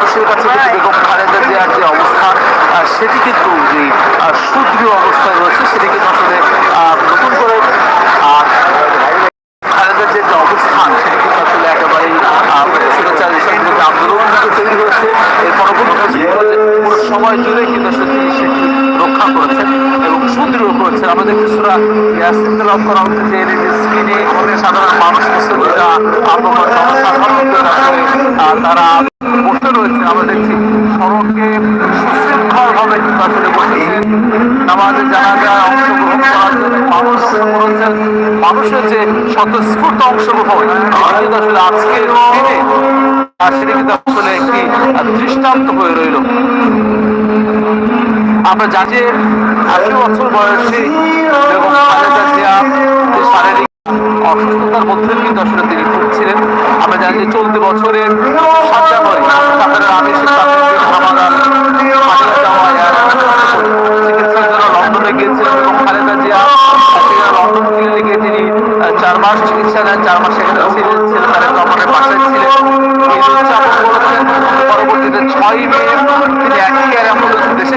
মানুষের কাছে বেগম খালেদা জিয়ার যে অবস্থান আহ, সেটি কিন্তু যে সুদৃঢ় অবস্থায় রয়েছে সেটি কিন্তু আসলে আহ, নতুন করে আর খালেদার যে অবস্থান সেটি কিন্তু আসলে একেবারেই স্বৈরাচার আন্দোলন তৈরি হয়েছে। এর পরবর্তী পুরো সময় জুড়ে কিন্তু আসলে তিনি সেটি রক্ষা করেছেন সুদৃঢ় করেছেন আমাদের কিছুটা ইয়াসিন লাভ করা হচ্ছে যে স্ক্রিনে সাধারণ মানুষ মুসলিমরা আবহাওয়া জনসাধারণকে তারা বসে রয়েছে। আমরা দেখছি সড়কে সুশৃঙ্খলভাবে কিন্তু আসলে বসেছেন আমাদের জানা যায় অংশগ্রহণ করার জন্য মানুষ মানুষের যে স্বতঃস্ফূর্ত অংশগ্রহণ কিন্তু আসলে আজকের দিনে সেটা কিন্তু আসলে একটি দৃষ্টান্ত হয়ে রইল। আমরা জানি আশি বছর বয়সী যে শারীরিক অসুস্থতার মধ্যে কিন্তু আসলে তিনি ভুগছিলেন আমরা জানি যে চলতি বছরের এবং চার মাস চিকিৎসা চার মাস ছিলেন ছিলেন ছিলেন। ছয় মে, তিনি একই এয়ার অ্যাম্বুলেন্সে দেশে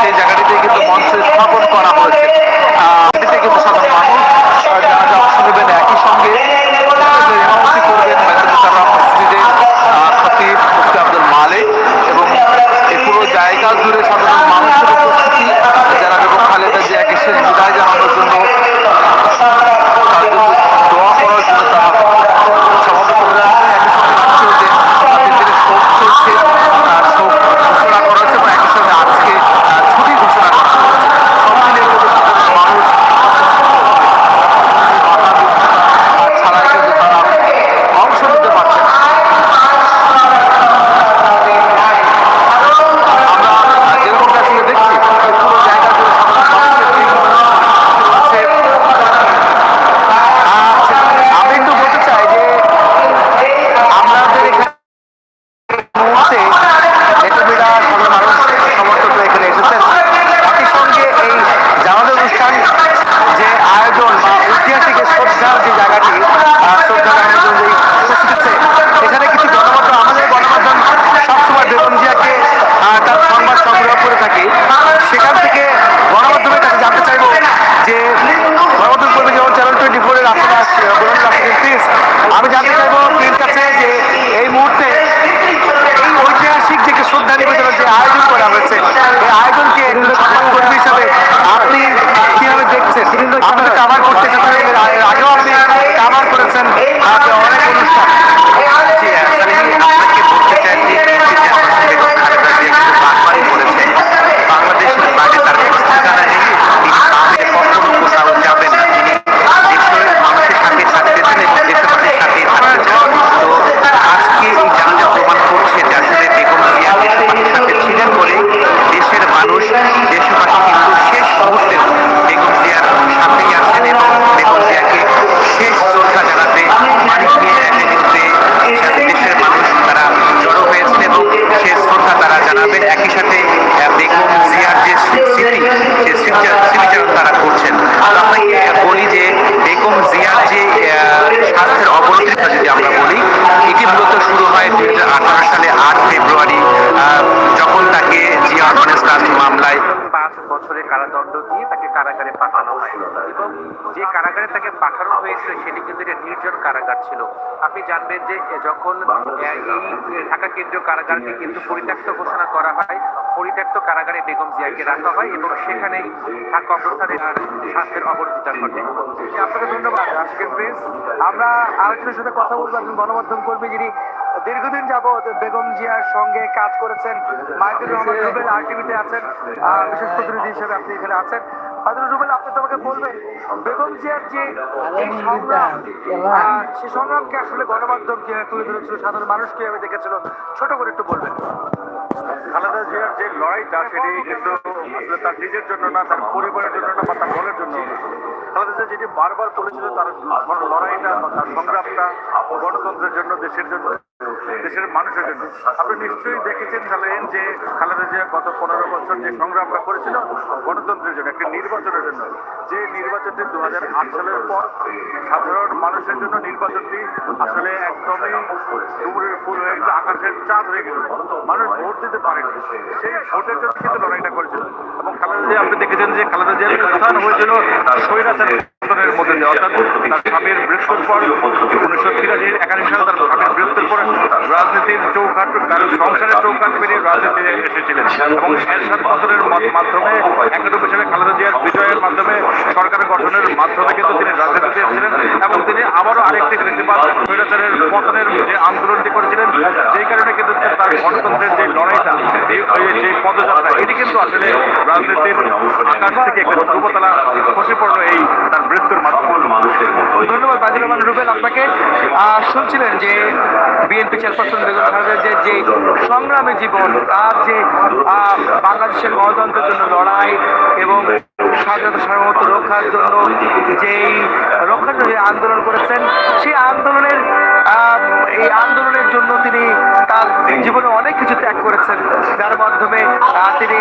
সেই জায়গাটিতে তারা করছেন। আমরা বলি যে বেগম জিয়ার যে স্বাস্থ্যের অবনতির কথা যদি আমরা বলি, এটি মূলত শুরু হয় দুই হাজার আঠারো সালে আট ফেব্রুয়ারি যখন তাকে জিয়া অর্গানাইজ মামলায় পাঁচ বছরের কারাদণ্ড দিয়ে তাকে কারাগারে পাঠানো হয়। এবং যে কারাগারে তাকে পাঠানো হয়েছিল সেটি কিন্তু এটা নির্জন কারাগার ছিল। আপনি জানবেন যে যখন এই ঢাকা কেন্দ্রীয় কারাগারকে কিন্তু পরিত্যক্ত ঘোষণা করা হয় পরিত্যক্ত কারাগারে বেগম জিয়াকে রাখা হয় এবং সেখানেই ঢাকা অবস্থানে তার স্বাস্থ্যের অবর্তিতা ঘটে। আপনাকে ধন্যবাদ আজকের প্রেস। আমরা আরেকজনের সাথে কথা বলব একজন গণমাধ্যম কর্মী যিনি দীর্ঘদিন যাবৎ বেগম জিয়ার সঙ্গে কাজ করেছেন। মাইকেল রহমান রুবেল আরটিভিতে আছেন। বিশেষ প্রতিনিধি হিসেবে আপনি এখানে আছেন। সাধারণ মানুষ ছোট করে একটু বলবেন। যে লড়াইটা, সেটি তার নিজের জন্য না, তার পরিবারের জন্য না তার জন্য যেটি বারবার বলেছিল, তার লড়াইটা তার সংগ্রামটা গণতন্ত্রের জন্য, দেশের জন্য দেশের মানুষের জন্য। আপনি নিশ্চয়ই দেখেছেন জানেন যে খালেদা জিয়া গত পনেরো বছর যে সংগ্রামটা করেছিল, গণতন্ত্রের জন্য, একটি নির্বাচনের জন্য। যে নির্বাচনটি দু হাজার আট সালের পর, সাধারণ মানুষের জন্য নির্বাচনটি আসলে একদমই ডুমুরের ফুল হয়ে গেছে, আকাশের চাঁদ হয়ে গেল মানুষ ভোট দিতে পারেনি। সেই ভোটের জন্য কিন্তু লড়াইটা করেছিল। এবং খালেদা জিয়া, আপনি দেখেছেন যে খালেদা জিয়ার প্রধান হয়েছিল স্বৈরাচার। পতনের মধ্যে দিয়ে অর্থাৎ তার স্বামীর মৃত্যুর পর উনিশশো তিরাশি একাশি সালে তার স্বামীর মৃত্যুর পরে রাজনীতির চৌকাট সংসারের চৌকাট পেরিয়ে রাজনীতিতে এসেছিলেন। এবং এরশাদ পতনের মা- মাধ্যমে একানব্বই সালে খালেদা জিয়ার বিজয়ের মাধ্যমে সরকার গঠনের মাধ্যমে কিন্তু তিনি রাজনীতিতে এসেছিলেন এবং তিনি আবারও আরেকটি কৃষিপাত স্বৈরাচারের পতনের যে আন্দোলনটি করেছিলেন যেই কারণে কিন্তু তার গণতন্ত্রের যে লড়াইটা যে পদযাত্রা, এটি কিন্তু আসলে রাজনীতির আকাশ থেকে একটা ধ্রুবতলা খসে পড়ল এই ধন্যবাদ রহমান রুবেল আপনাকে শুনছিলেন যে বিএনপি চেয়ারপারসন বেগম খালেদা যে সংগ্রামী জীবন, তার যে বাংলাদেশের গণতন্ত্রের জন্য লড়াই এবং স্বাধীনতা, সার্বভৌমত্ব রক্ষার জন্য যেই রক্ষার জন্য আন্দোলন করেছেন, সেই আন্দোলনের এই আন্দোলনের জন্য তিনি তার জীবনে অনেক কিছু ত্যাগ করেছেন। যার মাধ্যমে তিনি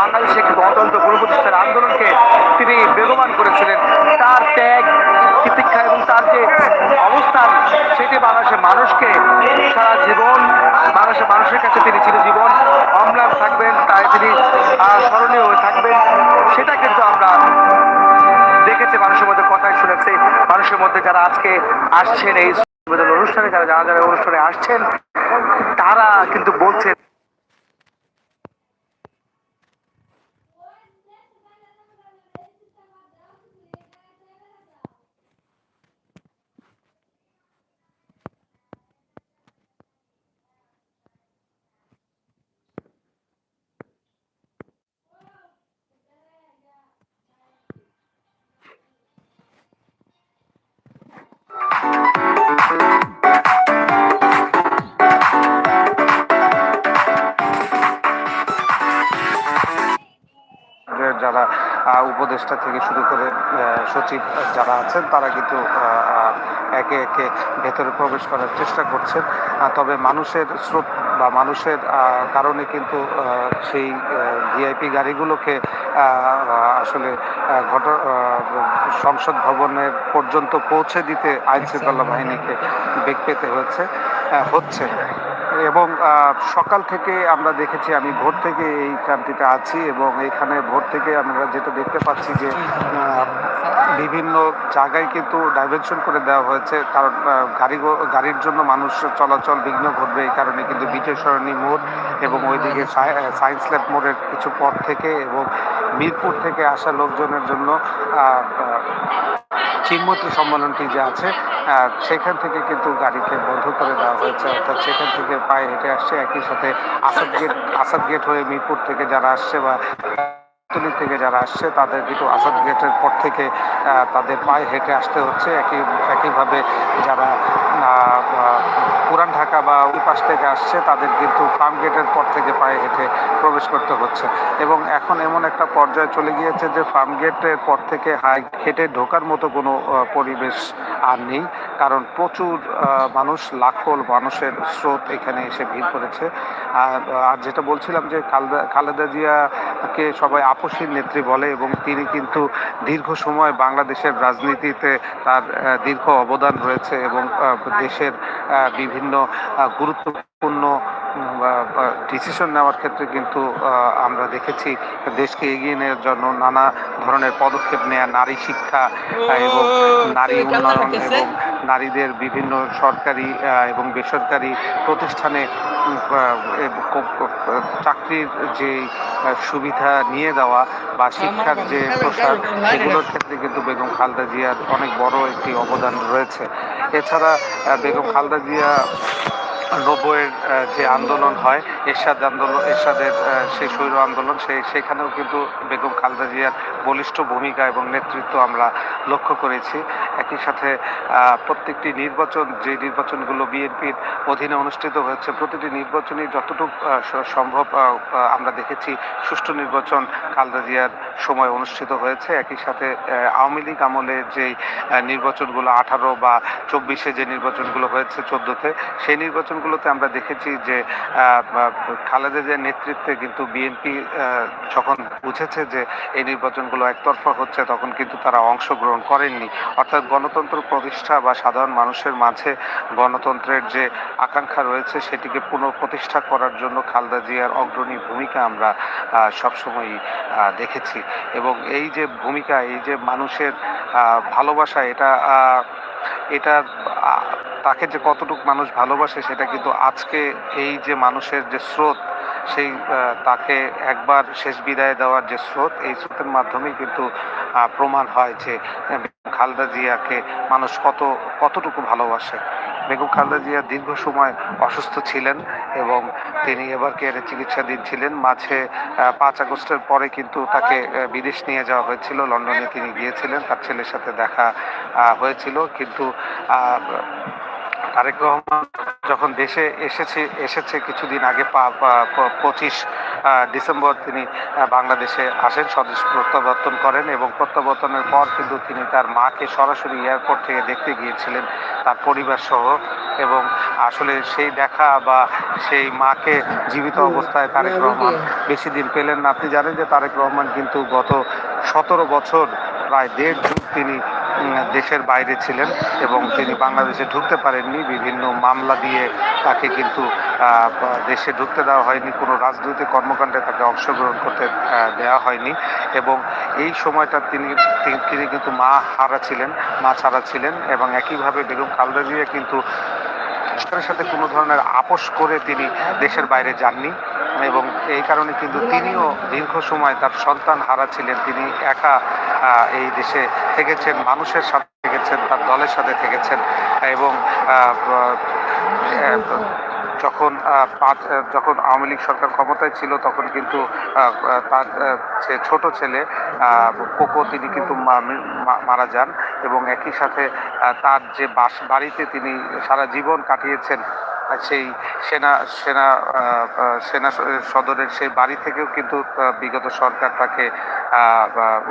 বাংলাদেশের গণতন্ত্র পুনঃপ্রতিষ্ঠার আন্দোলনকে তিনি বেগবান করেছিলেন। তার ত্যাগ যে অবস্থান, সেটি বাংলাদেশের মানুষকে, সারা জীবন বাংলাদেশের মানুষের কাছে তিনি ছিল জীবন অম্লান থাকবেন, তাই তিনি স্মরণীয় হয়ে থাকবেন। সেটা কিন্তু আমরা দেখেছি মানুষের মধ্যে, কথাই শুনেছি। মানুষের মধ্যে যারা আজকে আসছেন, এই অনুষ্ঠানে, যারা যারা যারা অনুষ্ঠানে আসছেন উপদেষ্টা থেকে শুরু করে সচিব যারা আছেন তারা কিন্তু একে একে ভেতরে প্রবেশ করার চেষ্টা করছেন। তবে মানুষের স্রোত বা মানুষের কারণে কিন্তু সেই ভিআইপি গাড়িগুলোকে আসলে ঘট সংসদ ভবনের পর্যন্ত পৌঁছে দিতে আইন শৃঙ্খলা বাহিনীকে বেগ পেতে হয়েছে। হচ্ছে। এবং সকাল থেকে আমরা দেখেছি, আমি ভোর থেকে এই ক্যাম্পটিতে আছি এবং এখানে ভোর থেকে আমরা যেটা দেখতে পাচ্ছি যে বিভিন্ন জায়গায় কিন্তু ডাইভেনশন করে দেওয়া হয়েছে। কারণ গাড়ি গাড়ির জন্য মানুষ চলাচল বিঘ্ন ঘটবে এই কারণে কিন্তু বিজয় সরণী মোড় এবং ওইদিকে সায়েন্স ল্যাব মোড়ের কিছু পথ থেকে এবং মিরপুর থেকে আসা লোকজনের জন্য আহ, সম্মেলনটি যে আছে সেখান থেকে কিন্তু গাড়িকে বন্ধ করে দেওয়া হয়েছে। অর্থাৎ সেখান থেকে পায়ে হেঁটে আসছে। একই সাথে আসাদ গেট আসাদ গেট হয়ে মিরপুর থেকে যারা আসছে বা থেকে যারা আসছে তাদের কিন্তু আসাদ গেটের পর থেকে তাদের পায়ে হেঁটে আসতে হচ্ছে। একই একইভাবে যারা পুরান ঢাকা বা ওই পাশ থেকে আসছে, তাদের কিন্তু ফার্ম গেটের পর থেকে পায়ে হেঁটে প্রবেশ করতে হচ্ছে। এবং এখন এমন একটা পর্যায়ে চলে গিয়েছে যে ফার্ম গেটের পর থেকে হাই হেঁটে ঢোকার মতো কোনো পরিবেশ আর নেই, কারণ প্রচুর মানুষ, লাখো মানুষের স্রোত এখানে এসে ভিড় করেছে। আর যেটা বলছিলাম যে খালেদা খালেদা জিয়াকে সবাই আপসীর নেত্রী বলে এবং তিনি কিন্তু দীর্ঘ সময় বাংলাদেশের রাজনীতিতে তার দীর্ঘ অবদান রয়েছে এবং দেশের বিভিন্ন গুরুত্বপূর্ণ ডিসিশন নেওয়ার ক্ষেত্রে কিন্তু আমরা দেখেছি দেশকে এগিয়ে নেওয়ার জন্য নানা ধরনের পদক্ষেপ নেওয়া নারী শিক্ষা এবং নারী উন্নয়ন এবং নারীদের বিভিন্ন সরকারি এবং বেসরকারি প্রতিষ্ঠানে চাকরির যে সুবিধা নিয়ে দেওয়া বা শিক্ষার যে প্রসার এগুলোর ক্ষেত্রে কিন্তু বেগম খালেদা জিয়ার অনেক বড় একটি অবদান রয়েছে। এছাড়া বেগম খালেদা জিয়া নব্বইয়ের যে আন্দোলন হয়, এরশাদ আন্দোলন, এরশাদের সেই স্বৈর আন্দোলন, সেই, সেখানেও কিন্তু বেগম খালেদা জিয়ার বলিষ্ঠ ভূমিকা এবং নেতৃত্ব আমরা লক্ষ্য করেছি। একই সাথে প্রত্যেকটি নির্বাচন, যে নির্বাচনগুলো বিএনপির অধীনে অনুষ্ঠিত হয়েছে, প্রতিটি নির্বাচনই যতটুকু সম্ভব আমরা দেখেছি সুষ্ঠু নির্বাচন খালেদা জিয়ার সময় অনুষ্ঠিত হয়েছে। একই সাথে আওয়ামী লীগ আমলে যেই নির্বাচনগুলো আঠারো বা চব্বিশে যে নির্বাচনগুলো হয়েছে চোদ্দোতে, সেই নির্বাচনগুলোতে আমরা দেখেছি যে খালেদা জিয়ার নেতৃত্বে কিন্তু বিএনপি যখন বুঝেছে যে, এই নির্বাচনগুলো একতরফা হচ্ছে, তখন কিন্তু তারা অংশগ্রহণ করেননি। অর্থাৎ গণতন্ত্র প্রতিষ্ঠা বা সাধারণ মানুষের মাঝে গণতন্ত্রের যে আকাঙ্ক্ষা রয়েছে, সেটিকে পুনঃপ্রতিষ্ঠা করার জন্য খালদা জিয়ার অগ্রণী ভূমিকা আমরা সবসময়ই দেখেছি। এবং এই যে ভূমিকা, এই যে মানুষের ভালোবাসা, এটা এটা তাকে যে কতটুকু মানুষ ভালোবাসে, সেটা কিন্তু আজকে এই যে মানুষের যে স্রোত সেই তাকে একবার শেষ বিদায় দেওয়ার যে স্রোত, এই স্রোতের মাধ্যমেই কিন্তু প্রমাণ হয় যে খালেদা জিয়াকে মানুষ কত, কতটুকু ভালোবাসে। বেগম খালেদা জিয়া দীর্ঘ সময় অসুস্থ ছিলেন এবং তিনি এবার কেয়ারে চিকিৎসাধীন ছিলেন। মাঝে পাঁচ আগস্টের পরে কিন্তু তাকে বিদেশ নিয়ে যাওয়া হয়েছিল। লন্ডনে তিনি গিয়েছিলেন, তার ছেলের সাথে দেখা হয়েছিল। কিন্তু তারেক রহমান যখন দেশে এসেছে এসেছে কিছুদিন আগে পঁচিশ ডিসেম্বর তিনি বাংলাদেশে আসেন স্বদেশ প্রত্যাবর্তন করেন এবং প্রত্যাবর্তনের পর কিন্তু তিনি তার মাকে সরাসরি এয়ারপোর্ট থেকে দেখতে গিয়েছিলেন তার পরিবার সহ এবং আসলে সেই দেখা বা সেই মাকে জীবিত অবস্থায় তারেক রহমান বেশি দিন পেলেন না। আপনি জানেন যে তারেক রহমান কিন্তু গত সতেরো বছর প্রায় দেড় যুগ তিনি দেশের বাইরে ছিলেন এবং তিনি বাংলাদেশে ঢুকতে পারেননি। বিভিন্ন মামলা দিয়ে তাকে কিন্তু দেশে ঢুকতে দেওয়া হয়নি। কোনো রাজনৈতিক কর্মকাণ্ডে তাকে অংশগ্রহণ করতে দেওয়া হয়নি এবং এই সময়টা তিনি, তিনি- কিন্তু মা হারা ছিলেন, মা ছাড়া ছিলেন এবং একইভাবে বেগম খালদা জিয়া কিন্তু সরকারের সাথে কোনো ধরনের আপোষ করে তিনি দেশের বাইরে যাননি এবং এই কারণে কিন্তু তিনিও দীর্ঘ সময় তার সন্তান হারা ছিলেন। তিনি একা এই দেশে থেকেছেন, মানুষের সাথে থেকেছেন, তার দলের সাথে থেকেছেন এবং যখন পাঁচ যখন আওয়ামী লীগ সরকার ক্ষমতায় ছিল, তখন কিন্তু তার যে ছোট ছেলে কোকো, তিনি কিন্তু মারা যান এবং একই সাথে তার যে বাস, বাড়িতে তিনি সারা জীবন কাটিয়েছেন সেই সেনা সেনা সেনা সদরের সেই বাড়ি থেকেও কিন্তু বিগত সরকার তাকে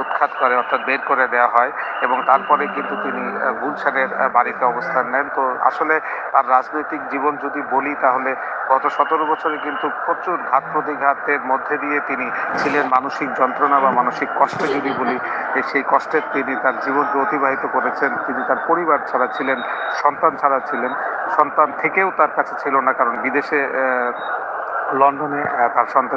উৎখাত করে অর্থাৎ বের করে দেওয়া হয় এবং তারপরে কিন্তু তিনি গুলশানের বাড়িতে অবস্থান নেন। তো আসলে তার রাজনৈতিক জীবন যদি বলি তাহলে গত সতেরো বছরে কিন্তু প্রচুর ঘাত প্রতিঘাতের মধ্যে দিয়ে তিনি ছিলেন মানসিক যন্ত্রণা বা মানসিক কষ্টে যদি বলি সেই কষ্টের তিনি তার জীবনকে অতিবাহিত করেছেন। তিনি তার পরিবার ছাড়া ছিলেন, সন্তান ছাড়া ছিলেন। সন্তান থেকেও তার কাছে ছিল না কারণ বিদেশে লন্ডনে তার সন্তান